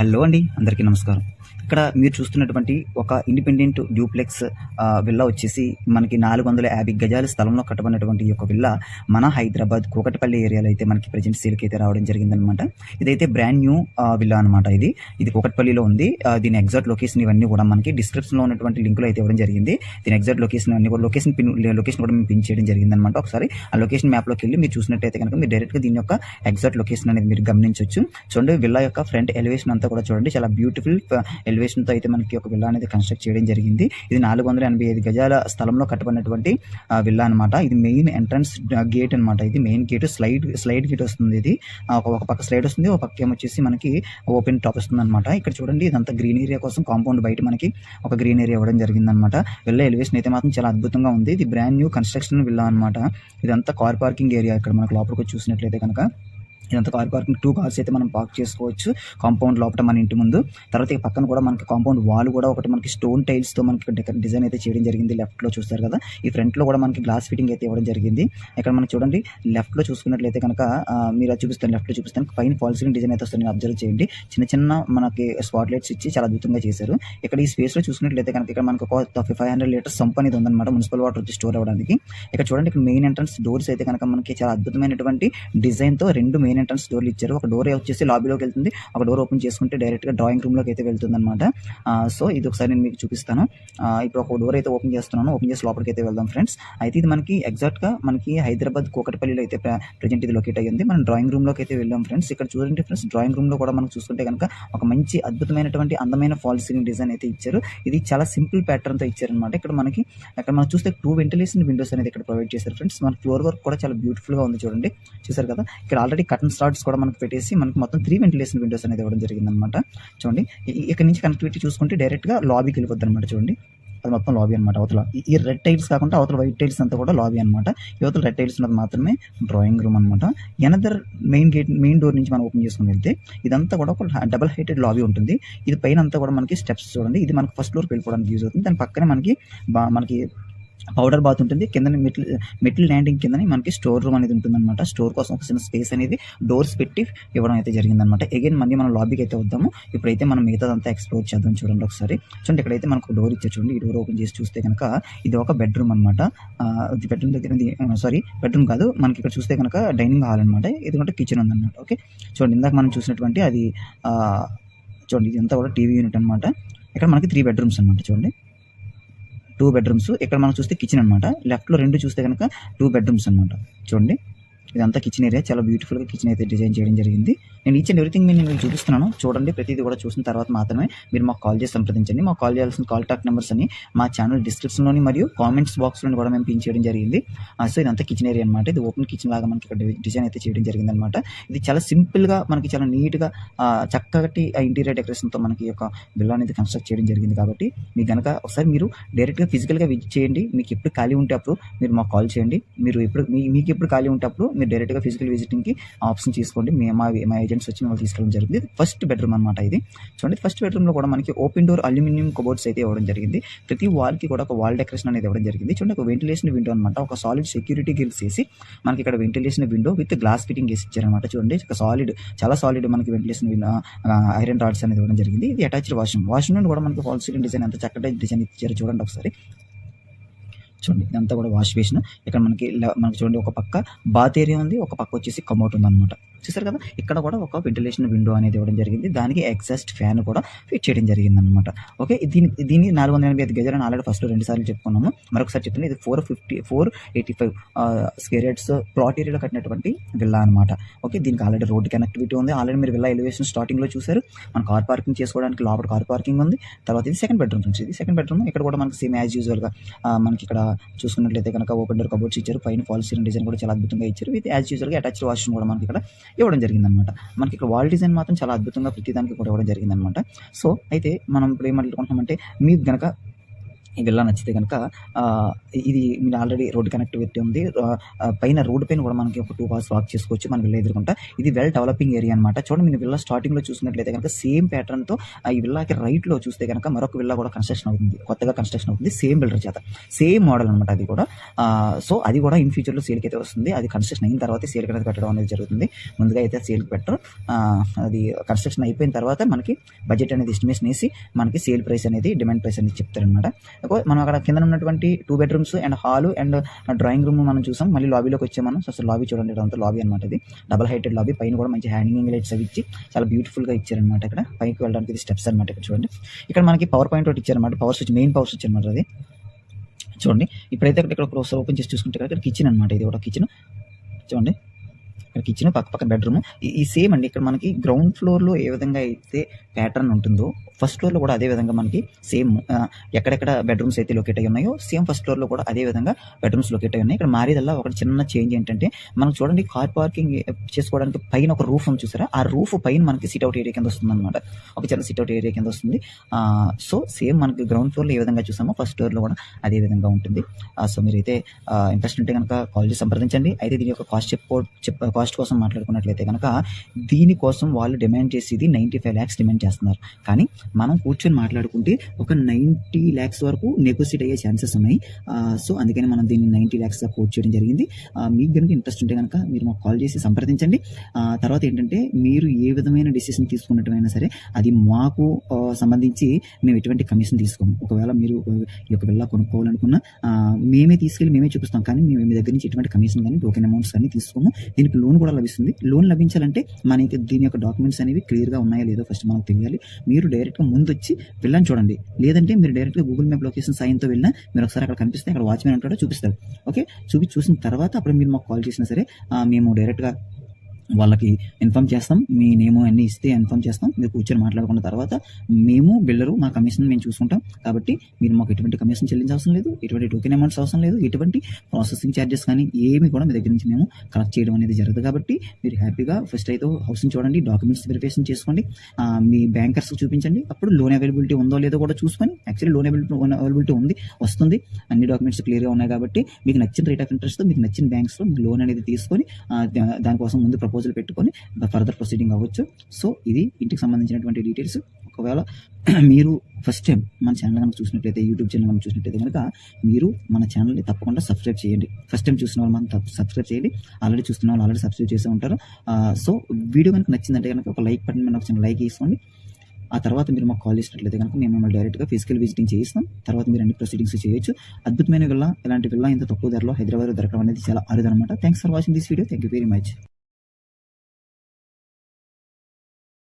Hello అండి అందరికీ నమస్కారం. ఇక్కడ మీరు చూస్తున్నటువంటి ఒక ఇండిపెండెంట్ డ్యూప్లెక్స్ ఆ, విల్లా వచ్చేసి మనకి నాలుగు వందల యాభై గజాల స్థలంలో కట్టబడినటువంటి ఈ యొక్క విల్లా మన హైదరాబాద్ కూకటపల్లి ఏరియాలో అయితే మనకి ప్రజెంట్ సేల్కి అయితే రావడం జరిగిందనమాట ఇదైతే బ్రాండ్ న్యూ విల్లా అనమాట ఇది. ఇది కూకట్పల్లిలో ఉంది. దీని ఎగ్జాక్ట్ లొకేషన్ ఇవన్నీ కూడా మనకి డిస్క్రిప్షన్లో ఉన్నటువంటి లింకులు అయితే ఇవ్వడం జరిగింది. దీని ఎగ్జాక్ట్ లొకేషన్ అన్ని కూడా లొకేషన్ పిన్ లొకేషన్ కూడా మేము పిన్ చేయడం జరిగింది అనమాట ఒకసారి. ఆ లొకేషన్ మ్యాప్లోకి వెళ్ళి మీరు చూసినట్టయితే కనుక మీరు డైరెక్ట్గా దీని యొక్క ఎగ్జాక్ట్ లొకేషన్ అనేది మీరు గమనించవచ్చు చూడండి విల్లా యొక్క ఫ్రంట్ ఎలివేషన్ అంతా కూడా చూడండి. చాలా బ్యూటిఫుల్ ఎలివేషన్తో అయితే మనకి ఒక విల్లా అనేది కన్స్ట్రక్ట్ చేయడం జరిగింది. ఇది నాలుగు వందల ఎనభై ఐదు గజాల స్థలంలో కట్టబడినటువంటి విల్లా అనమాట ఇది మెయిన్ ఎంట్రన్స్ గేట్ అన్నమాట. ఇది main gate slide slide gate వస్తుంది ఇది. ఒక ఒక పక్క స్లైడ్ వస్తుంది ఒక పక్క ఏమొచ్చేసి మనకి ఓపెన్ టాప్ వస్తుంది అనమాట ఇక్కడ చూడండి ఇదంతా గ్రీన్ ఏరియా కోసం కాంపౌండ్ బయట మనకి ఒక గ్రీన్ ఏరియా ఇవ్వడం జరిగింది అనమాట విల్లా ఎలివేషన్ అయితే మాత్రం చాలా అద్భుతంగా ఉంది. ఇది బ్రాండ్ న్యూ కన్స్ట్రక్షన్ విల్లా అనమాట ఇదంతా కార్ పార్కింగ్ ఏరియా ఇక్కడ మనకు లోపలికి చూసినట్లయితే కనుక. ఇదంతా కార్ పార్కింగ్ టూ కార్స్ అయితే మనం పార్క్ చేసుకోవచ్చు. కాంపౌండ్ లోపల మన ఇంటి ముందు. తర్వాత ఈ పక్కన కూడా మనకి కాంపౌండ్ వాల్ కూడా ఒకటి మనకి స్టోన్ టైల్స్తో మనకి డిజైన్ అయితే చేయడం జరిగింది లెఫ్ట్లో చూస్తారు కదా. ఈ ఫ్రంట్లో కూడా మనకి గ్లాస్ ఫిట్టింగ్ అయితే ఇవ్వడం జరిగింది. ఇక్కడ మనకి చూడండి లెఫ్ట్లో చూసుకున్నట్లయితే కనుక మీరు చూపిస్తాను లెఫ్ట్లో చూపిస్తాను. పైన ఫాల్ డిజైన్ అయితే వస్తుంది అబ్జర్వ్ చేయండి. చిన్న చిన్న మనకి స్పాట్ లైట్స్ ఇచ్చి చాలా అద్భుతంగా చేశారు. ఇక్కడ ఈ స్పేస్లో చూసుకున్నట్లయితే కనుక ఇక్కడ మనకు ఒక ఫైవ్ హండ్రెడ్ లీటర్స్ సంప్ అనేది ఉందన్నమాట మున్సిపల్ వాటర్ వచ్చి స్టోర్ అవ్వడానికి. ఇక్కడ చూడండి ఇక్కడ మెయిన్ ఎంట్రన్స్ డోర్స్ అయితే కనుక మనకి చాలా అద్భుతమైనటువంటి డిజైన్తో రెండు మెయిన్ ఎంట్రన్స్ డోర్లు ఇచ్చారు. ఒక డోర్ వచ్చేసి లాబీలోకి వెళ్తుంది. ఒక డోర్ ఓపెన్ చేసుకుంటే డైరెక్ట్గా డ్రాయింగ్ రూమ్లోకి అయితే వెళ్తుంది అనమాట సో ఇది ఒకసారి నేను మీకు చూపిస్తాను. ఇప్పుడు ఒక డోర్ అయితే ఓపెన్ చేస్తున్నాను. ఓపెన్ చేసి లోపలికి అయితే వెళ్దాం ఫ్రెండ్స్. అయితే ఇది మనకి ఎగ్జాక్ట్గా మనకి హైదరాబాద్ కోకటపల్లిలో అయితే ప్రజెంట్ ఇది లొకేట్ అయ్యింది. మనం డ్రాయింగ్ రూమ్లోకి అయితే వెళ్ళాం ఫ్రెండ్స్. ఇక్కడ చూడండి ఫ్రెండ్స్ డ్రాయింగ్ రూమ్లో కూడా మనం చూసుకుంటే కనుక ఒక మంచి అద్భుతమైనటువంటి అందమైన ఫాల్ సీలింగ్ డిజైన్ అయితే ఇచ్చారు. ఇది చాలా సింపుల్ ప్యాటర్న్తో తో ఇక్కడ మనకి అక్కడ మనం చూస్తే టూ వెంటిలేషన్ విండోస్ అనేది ఇక్కడ ప్రొవైడ్ చేశారు ఫ్రెండ్స్. మన ఫ్లోర్ వర్క్ కూడా చాలా బ్యూటిఫుల్గా ఉంది చూడండి. చూసారు కదా? ఇక్కడ ఆల్రెడీ కటన్ స్టార్ట్స్ కూడా మనకి పెట్టేసి మనకు మొత్తం త్రీ వెంటిలేషన్ విండోస్ అనేది ఇవ్వడం జరిగింది అనమాట చూడండి ఇక్కడ నుంచి కనెక్టివిటీ చూసుకుంటే డైరెక్ట్గా లాబీకి వెళ్ళిపోద్ది అనమాట చూడండి. అది మొత్తం లాబీ అనమాట అవతల. ఈ- రెడ్ టైల్స్ కాకుండా అవతల వైట్ టైల్స్ అంతా కూడా లాబీ అనమాట యువతల రెడ్ టైల్స్ ఉన్నది మాత్రమే డ్రాయింగ్ రూమ్ అనమాట another main gate main door నుంచి మనం ఓపెన్ చేసుకుని వెళ్తే ఇదంతా కూడా ఒక డబల్ హైటెడ్ లాబీ ఉంటుంది. ఇది పైన అంతా కూడా మనకి స్టెప్స్ చూడండి. ఇది మనకి ఫస్ట్ ఫ్లోర్కి వెళ్ళిపోవడానికి యూజ్ అవుతుంది. దాని పక్కనే మనకి బా- మనకి పౌడర్ బాత్ ఉంటుంది. కింద మెటిల్ మెటిల్ ల్యాండింగ్ కింద మనకి స్టోర్ రూమ్ అనేది ఉంటుంది అనమాట స్టోర్ కోసం ఒక చిన్న స్పేస్ అనేది డోర్స్ పెట్టి ఇవ్వడం అయితే జరిగింది అనమాట అగైన్ మళ్ళీ మనం లాబీకి అయితే వద్దాము. ఇప్పుడైతే మనం మిగతాదంతా ఎక్స్ప్లోర్ చేద్దాం చూడండి ఒకసారి. చూడండి ఇక్కడైతే మనకు డోర్ ఇచ్చారు చూడండి. ఈ డోర్ ఓపెన్ చేసి చూస్తే కనుక ఇది ఒక బెడ్రూమ్ అనమాట బెడ్రూమ్ దగ్గర సారీ బెడ్రూమ్ కాదు. మనకి ఇక్కడ చూస్తే కనుక డైనింగ్ హాల్ అనమాట ఇది కిచెన్ ఉందన్నమాట. ఓకే చూడండి ఇందాక మనం చూసినటువంటి అది చూడండి ఇదంతా కూడా టీవీ యూనిట్ అనమాట ఇక్కడ మనకి త్రీ బెడ్రూమ్స్ అనమాట చూడండి. టూ బెడ్రూమ్స్ ఇక్కడ మనం చూస్తే కిచెన్ అనమాట లెఫ్ట్లో రెండు చూస్తే కనుక టూ బెడ్రూమ్స్ అనమాట చూడండి. ఇదంతా కిచెన్ ఏరియా చాలా బ్యూటిఫుల్గా కిచెన్ అయితే డిజైన్ చేయడం జరిగింది. నేను ఈచ్ అండ్ ఎవ్రీథింగ్ నేను మీకు చూపిస్తున్నాను. చూడండి ప్రతిదీ కూడా చూసిన తర్వాత మాత్రమే మీరు మాకు కాల్ చేసి సంప్రదించండి. మాకు కాల్ చేయాల్సిన కాల్ టాక్ నెంబర్స్ అని మా ఛానల్ డిస్క్రిప్షన్లోని మరియు కామెంట్స్ బాక్స్లోని కూడా మేము పిన్ చేయడం జరిగింది. సో ఇదంతా కిచెన్ ఏరియా అనమాట ఇది ఓపెన్ కిచెన్ లాగా మనకి ఇక్కడ డిజైన్ అయితే చేయడం జరిగింది అనమాట ఇది చాలా సింపుల్గా మనకి చాలా నీట్గా చక్కటి ఇంటీరియర్ డెకరేషన్తో మనకి యొక్క బిల్లా అనేది కన్స్ట్రక్ట్ చేయడం జరిగింది కాబట్టి మీకు కనుక ఒకసారి మీరు డైరెక్ట్గా ఫిజికల్గా విజిట్ చేయండి. మీకు ఎప్పుడు ఖాళీ ఉంటే అప్పుడు మీరు మాకు కాల్ చేయండి. మీరు ఎప్పుడు మీకు ఎప్పుడు ఖాళీ ఉంటే అప్పుడు మీరు డైరెక్ట్గా ఫిజికల్ విజిటింగ్కి ఆప్షన్ తీసుకోండి. మేము మా మా ఏజెంట్స్ వచ్చి మిమ్మల్ని తీసుకెళ్ళడం జరిగింది. ఫస్ట్ బెడ్రూమ్ అనమాట ఇది. చూడండి ఫస్ట్ బెడ్రూమ్లో కూడా మనకి ఓపెన్ డోర్ అల్యూమినియం కబోర్డ్స్ అయితే ఇవ్వడం జరిగింది. ప్రతి వాల్కి కూడా ఒక వాల్ డెకరేషన్ అనేది ఇవ్వడం జరిగింది. చూడండి ఒక వెంటిలేషన్ విండో అనమాట ఒక సాలిడ్ సెక్యూరిటీ గిల్స్ వేసి మనకి ఇక్కడ ventilation window with glass fitting వేసి ఇచ్చారనమాట చూడండి ఒక సాలిడ్ చాలా సాలిడ్ మనకి వెంటిలేషన్ ఐరన్ రాడ్స్ అనేది ఇవ్వడం జరిగింది. ఇది అటాచ్డ్ వాష్రూమ్ వాష్రూమ్ నుండి కూడా మనకి ఫాల్ సీలింగ్ డిజైన్ ఎంత చక్కటి డిజైన్ ఇచ్చారు చూడండి ఒకసారి. చూడండి ఇదంతా కూడా వాష్ బేసిన్ ఇక్కడ మనకి మనకి చూడండి ఒక పక్క బాత్ ఏరియా ఉంది ఒక పక్క వచ్చేసి కమౌట్ ఉంది అనమాట చూసారు కదా? ఇక్కడ కూడా ఒక వెంటిలేషన్ విండో అనేది ఇవ్వడం జరిగింది. దానికి ఎగ్జాస్ట్ ఫ్యాన్ కూడా ఫిట్ చేయడం జరిగింది అనమాట ఓకే దీని దీన్ని నాలుగు వందల ఎనభై ఐదు గజాలని ఆల్రెడీ ఫస్ట్ రెండు సార్లు చెప్పుకున్నాము. మరొకసారి చెప్తున్నా ఇది four fifty four eighty five square yards plot ఏరియాలో కట్టినటువంటి విల్లా అనమాట ఓకే దీనికి ఆల్రెడీ రోడ్ కనెక్టివిటీ ఉంది. ఆల్రెడీ మీరు విల్లా ఎలివేషన్ స్టార్టింగ్లో చూసారు మన కార్ పార్కింగ్ చేసుకోవడానికి లోపల కార్ పార్కింగ్ ఉంది. తర్వాత ఇది సెకండ్ బెడ్రూమ్ నుంచి ఇది సెకండ్ బెడ్రూమ్ ఇక్కడ కూడా మనకి సేమ్ యాజ్ యూజువల్గా మనకి ఇక్కడ చూసుకున్నట్లయితే కనుక ఓపెన్ డోర్ కబోర్డ్స్ ఇచ్చారు. పైన ఫాల్ సీలింగ్ డిజైన్ కూడా చాలా అద్భుతంగా ఇచ్చారు. విత్ యాజ్ యూజువల్గా అటాచ్డ్ వాష్రూమ్ కూడా మనకి ఇక్కడ ఇవ్వడం జరిగింది అనమాట మనకి ఇక్కడ వాల్ డిజైన్ మాత్రం చాలా అద్భుతంగా ప్రతిదానికి కూడా ఇవ్వడం జరిగింది అనమాట సో అయితే మనం ఇప్పుడు ఏమనుకుంటున్నామంటే మీకు కనుక ఈ విల్లా నచ్చితే కనుక ఇది మీరు ఆల్రెడీ రోడ్ కనెక్టివిటీ ఉంది. పైన రోడ్ పైన కూడా మనకి ఒక టూ అవర్స్ వాక్ చేసుకోవచ్చు మన విల్లా ఎదుర్కొంటా. ఇది వెల్ డెవలపింగ్ ఏరియా అనమాట చూడండి మీరు విల్లా స్టార్టింగ్లో చూసినట్లయితే కనుక సేమ్ ప్యాటర్న్తో ఈ విల్లాకి రైట్లో చూస్తే కనుక మరొక విల్లా కూడా కన్స్ట్రక్షన్ అవుతుంది. కొత్తగా కన్స్ట్రక్షన్ అవుతుంది. సేమ్ బిల్డర్ చేత. సేమ్ మోడల్ అనమాట అది కూడా. సో అది కూడా ఇన్ ఫ్యూచర్లో సేల్కి అయితే వస్తుంది. అది కన్స్ట్రక్షన్ అయిన తర్వాత సేల్కి అనేది పెట్టడం అనేది జరుగుతుంది. ముందుగా అయితే సేల్కి పెట్టరు. అది కన్స్ట్రక్షన్ అయిపోయిన తర్వాత మనకి బడ్జెట్ అనేది ఎస్టిమేషన్ వేసి మనకి సేల్ ప్రైస్ అనేది డిమాండ్ ప్రైస్ అనేది చెప్తారనమాట మనం అక్కడ కింద ఉన్నటువంటి two bedrooms and hall and drawing room మనం చూసాం. మళ్ళీ లాబీలోకి వచ్చే మనం. సో అసలు లాబీ చూడండి ఇదంతా లాబీ అనమాట ఇది. డబల్ హైటెడ్ లాబీ పైన కూడా మంచి హ్యాంగింగ్ లైట్స్ అవి ఇచ్చి చాలా బ్యూటిఫుల్గా ఇచ్చారనమాట ఇక్కడ. పైకి వెళ్ళడానికి ఇది స్టెప్స్ అనమాట ఇక్కడ చూడండి. ఇక్కడ మనకి పవర్ పాయింట్ ఒకటి ఇచ్చారనమాట power switch main power switch అనమాట అది. చూడండి. ఇప్పుడైతే ఇక్కడ ఇక్కడ ఒకసారి ఓపెన్ చేసి చూసుకుంటే ఇక్కడ కిచెన్ అనమాట ఇది కూడా కిచెన్ చూడండి. కిచెన్ పక్క పక్కన బెడ్రూమ్ ఈ సేమ్ అండి. ఇక్కడ మనకి గ్రౌండ్ ఫ్లోర్లో ఏ విధంగా అయితే ప్యాటర్న్ ఉంటుందో ఫస్ట్ ఫ్లోర్లో కూడా అదే విధంగా మనకి సేమ్ ఎక్కడెక్కడ బెడ్రూమ్స్ అయితే లొకేట్ అయ్యి ఉన్నాయో సేమ్ ఫస్ట్ ఫ్లోర్లో కూడా అదే విధంగా బెడ్రూమ్స్ లొకేట్ అయ్యి ఉన్నాయి. ఇక్కడ మారేదల్లా ఒక చిన్న చేంజ్ ఏంటంటే మనం చూడండి కార్ పార్కింగ్ చేసుకోవడానికి పైన ఒక రూఫ్ ఉంది చూసారా? ఆ రూఫ్ పైన మనకి సిట్ అవుట్ ఏరియా కింద వస్తుంది అనమాట ఒక చిన్న సిట్ అవుట్ ఏరియా కింద వస్తుంది. సో సేమ్ మనకి గ్రౌండ్ ఫ్లోర్లో ఏ విధంగా చూసామో ఫస్ట్ ఫ్లోర్లో కూడా అదే విధంగా ఉంటుంది. సో మీరైతే ఇంట్రెస్ట్ ఉంటే కనుక కాల్ చేసి సంప్రదించండి. అయితే దీని యొక్క కాస్ట్ చెప్పు చెప్ కాస్ట్ కోసం మాట్లాడుకున్నట్లయితే కనుక దీనికోసం వాళ్ళు డిమాండ్ చేసేది నైంటీ ఫైవ్ ల్యాక్స్ డిమాండ్ చేస్తున్నారు. కానీ మనం కూర్చొని మాట్లాడుకుంటే ఒక నైంటీ ల్యాక్స్ వరకు నెగోషియేట్ అయ్యే ఛాన్సెస్ ఉన్నాయి. సో అందుకని మనం దీన్ని నైంటీ ల్యాక్స్గా కోట్ చేయడం జరిగింది. మీకు కనుక ఇంట్రెస్ట్ ఉంటే కనుక మీరు మాకు కాల్ చేసి సంప్రదించండి. తర్వాత ఏంటంటే మీరు ఏ విధమైన డిసిషన్ తీసుకున్నట్టుమైనా సరే అది మాకు సంబంధించి మేము ఎటువంటి కమిషన్ తీసుకోము. ఒకవేళ మీరు ఈ యొక్క వెళ్ళా కొనుక్కోవాలనుకున్నా మేమే తీసుకెళ్ళి మేమే చూపిస్తాం. కానీ మేము మీ దగ్గర నుంచి ఎటువంటి కమిషన్ కానీ టోకెన్ అమౌంట్స్ కానీ తీసుకోము. దీనికి లోన్ లోన్ కూడా లభిస్తుంది. లోన్ లభించాలంటే మనకి దీని యొక్క డాక్యుమెంట్స్ అనేవి క్లియర్గా ఉన్నాయా లేదో ఫస్ట్ మనకు తెలియాలి. మీరు డైరెక్ట్గా ముందు వచ్చి వెళ్ళని చూడండి. లేదంటే మీరు డైరెక్ట్గా గూగుల్ మ్యాప్ లొకేషన్ సాయంతో వెళ్ళినా మీరు ఒకసారి అక్కడ కనిపిస్తే అక్కడ వాచ్మెన్ ఉంటాడో చూపిస్తారు ఓకే? చూపి చూసిన తర్వాత అప్పుడు మీరు మాకు కాల్ చేసినా సరే మేము డైరెక్ట్గా వాళ్ళకి ఇన్ఫామ్ చేస్తాం. మీ నేమ్ అన్ని ఇస్తే ఇన్ఫామ్ చేస్తాం. మీరు కూర్చొని మాట్లాడుకున్న తర్వాత మేము బిల్డరు మా కమిషన్ మేము చూసుకుంటాం. కాబట్టి మీరు మాకు ఎటువంటి కమిషన్ చెల్లించాల్సిన లేదు. ఎటువంటి టోకెన్ అమౌంట్స్ అవసరం లేదు. ఎటువంటి ప్రాసెసింగ్ ఛార్జెస్ కానీ ఏమి కూడా మీ దగ్గర నుంచి మేము కలెక్ట్ చేయడం అనేది జరగదు. కాబట్టి మీరు హ్యాపీగా ఫస్ట్ అయితే హౌస్ని చూడండి డాక్యుమెంట్స్ వెరిఫికేషన్ చేసుకోండి. మీ బ్యాంకర్స్ చూపించండి. అప్పుడు లోన్ అవైలబిలిటీ ఉందో లేదో కూడా చూసుకొని యాక్చువల్లీ లోన్ అవైలబిలిటీ అవైలబిలిటీ ఉంది వస్తుంది. అన్ని డాక్యుమెంట్స్ క్లియర్గా ఉన్నాయి కాబట్టి మీకు నచ్చిన రేట్ ఆఫ్ ఇంట్రెస్ట్తో మీకు నచ్చిన బ్యాంక్స్లో మీకు లోన్ అనేది తీసుకొని దానికోసం ముందు ప్రపోజల్ పెట్టుకొని ఫర్దర్ ప్రొసీడింగ్ అవ్వచ్చు. సో ఇది ఇంటికి సంబంధించినటువంటి డీటెయిల్స్ ఒకవేళ మీరు ఫస్ట్ టైం మన ఛానల్ కనుక చూసినట్లయితే యూట్యూబ్ ఛానల్ కనుక చూసినట్లయితే కనుక మీరు మన ఛానల్ని తప్పకుండా సబ్స్క్రైబ్ చేయండి. ఫస్ట్ టైం చూసిన వాళ్ళు మనం సబ్స్క్రైబ్ చేయండి. ఆల్రెడీ చూస్తున్న వాళ్ళు ఆల్రెడీ సబ్స్క్రైబ్ చేసే ఉంటారు. సో వీడియో కనుక నచ్చిందంటే కనుక ఒక లైక్ పట్టిన మనం చిన్న లైక్ వేసుకోండి. ఆ తర్వాత మీరు మాకు కాల్ చేసినట్లయితే కనుక మేము మిమ్మల్ని డైరెక్ట్గా ఫిజికల్ విజిటింగ్ చేయిస్తాం. తర్వాత మీరు అన్ని ప్రొసీడింగ్స్ చేయొచ్చు. అద్భుతమైన విల్లా ఇలాంటి విల్లా ఇంత తక్కువ ధరలో హైదరాబాద్లో దొరకడం అనేది చాలా అరుదనమాట thanks for watching this video thank you very much